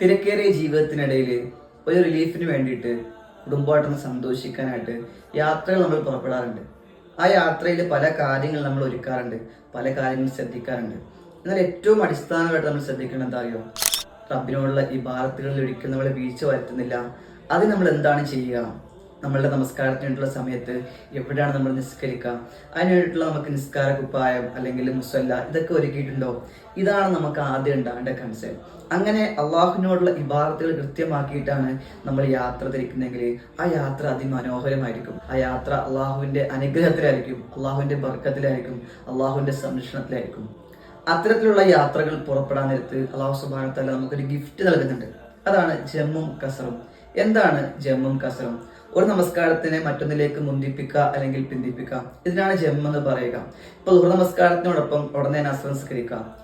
തിരക്കേറിയ ജീവിതത്തിനിടയിൽ ഒരു റിലീഫിന് വേണ്ടിയിട്ട് കുടുംബമായിട്ടൊന്ന് സന്തോഷിക്കാനായിട്ട് യാത്രകൾ നമ്മൾ പുറപ്പെടാറുണ്ട്. ആ യാത്രയിൽ പല കാര്യങ്ങൾ നമ്മൾ ഒരുക്കാറുണ്ട്. പല കാര്യങ്ങൾ ശ്രദ്ധിക്കാറുണ്ട്. എന്നാൽ ഏറ്റവും അടിസ്ഥാനമായിട്ട് നമ്മൾ ശ്രദ്ധിക്കേണ്ടത് എന്താ അറിയോ? റബ്ബിനോടുള്ള ഈ ഭാരത്തുകളിൽ ഒരിക്കലും നമ്മളെ വീഴ്ച വരുത്തുന്നില്ല. അത് നമ്മൾ എന്താണ് ചെയ്യുക നമ്മളുടെ നമസ്കാരത്തിനായിട്ടുള്ള സമയത്ത് എവിടെയാണ് നമ്മൾ നിസ്കരിക്കുക? അതിനായിട്ടുള്ള നമുക്ക് നിസ്കാര കുപ്പായം അല്ലെങ്കിൽ മുസല്ല ഇതൊക്കെ ഒരുക്കിയിട്ടുണ്ടോ? ഇതാണ് നമുക്ക് ആദ്യം ഉണ്ടാകേണ്ട കൺസേൺ അങ്ങനെ അള്ളാഹുവിനോടുള്ള ഇബാദത്തുകൾ കൃത്യമാക്കിയിട്ടാണ് നമ്മൾ യാത്ര തിരിക്കുന്നതെങ്കിൽ ആ യാത്ര അതിമനോഹരമായിരിക്കും. ആ യാത്ര അള്ളാഹുവിന്റെ അനുഗ്രഹത്തിലായിരിക്കും അള്ളാഹുവിന്റെ ബർക്കത്തിലായിരിക്കും അള്ളാഹുവിന്റെ സംരക്ഷണത്തിലായിരിക്കും. അത്തരത്തിലുള്ള യാത്രകൾ പുറപ്പെടാൻ നേരത്ത് അള്ളാഹു സുബാനത്തല്ല നമുക്കൊരു ഗിഫ്റ്റ് നൽകുന്നുണ്ട്. അതാണ് ജമ്മും കസറും. എന്താണ് ജമ്മും കസറും? ഒരു നമസ്കാരത്തിനെ മറ്റൊന്നിലേക്ക് മുന്തിപ്പിക്കുക അല്ലെങ്കിൽ പിന്തിപ്പിക്കുക. ഇതിനാണ് ജം എന്ന് പറയുക. ഇപ്പൊ ദുഹ നമസ്കാരത്തിനോടൊപ്പം ഉടനെ നസ്ര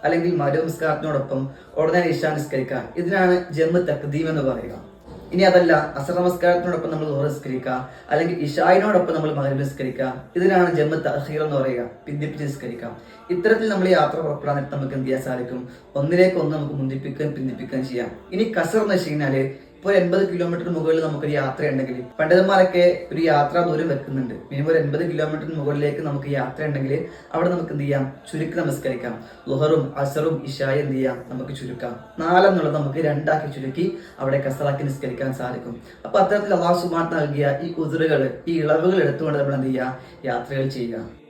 അല്ലെങ്കിൽ മരു നമസ്കാരത്തിനോടൊപ്പം ഉടനെ ഇഷ നിസ്കരിക്കുക. ഇതിനാണ് ജമ്മ് തക്ദീം എന്ന് പറയുക. ഇനി അതല്ല അസർ നമസ്കാരത്തിനോടൊപ്പം നമ്മൾ ദുഹ നിസ്കരിക്കുക. അല്ലെങ്കിൽ ഇഷായിനോടൊപ്പം നമ്മൾ മകരം നിസ്കരിക്കുക. ഇതിനാണ് ജമ്മ് തഹീർ എന്ന് പറയുക. പിന്തിപ്പിച്ച് നിസ്കരിക്കുക. ഇത്തരത്തിൽ നമ്മൾ യാത്ര പുറപ്പെടാൻ നേരത്ത് നമുക്ക് എന്ത് ചെയ്യാൻ സാധിക്കും? ഒന്നിലേക്ക് ഒന്ന് നമുക്ക് മുന്തിപ്പിക്കുകയും പിന്തിപ്പിക്കുകയും ചെയ്യാം. ഇനി കസർ എന്ന് വെച്ച് കഴിഞ്ഞാൽ ഒരു എൺപത് കിലോമീറ്റർ മുകളിൽ നമുക്കൊരു യാത്ര ഉണ്ടെങ്കിൽ പണ്ഡിതന്മാരൊക്കെ ഒരു യാത്രാ ദൂരം വെക്കുന്നുണ്ട്. മിനിമം ഒരു എൺപത് കിലോമീറ്റർ മുകളിലേക്ക് നമുക്ക് യാത്ര ഉണ്ടെങ്കിൽ അവിടെ നമുക്ക് എന്ത് ചെയ്യാം? ചുരുക്കി നമസ്കരിക്കാം. ലുഹറും അസറും ഇഷായും എന്ത് ചെയ്യാം? നമുക്ക് ചുരുക്കാം. നാലെന്നുള്ളത് നമുക്ക് രണ്ടാക്കി ചുരുക്കി അവിടെ കസറാക്കി നിസ്കരിക്കാൻ സാധിക്കും. അപ്പൊ അത്തരത്തിൽ അള്ളാഹു സുബാൻ നൽകിയ ഈ ഉതിറുകൾ ഈ ഇളവുകൾ എടുത്തുകൊണ്ട് നമ്മൾ എന്ത് ചെയ്യുക? യാത്രകൾ ചെയ്യുക.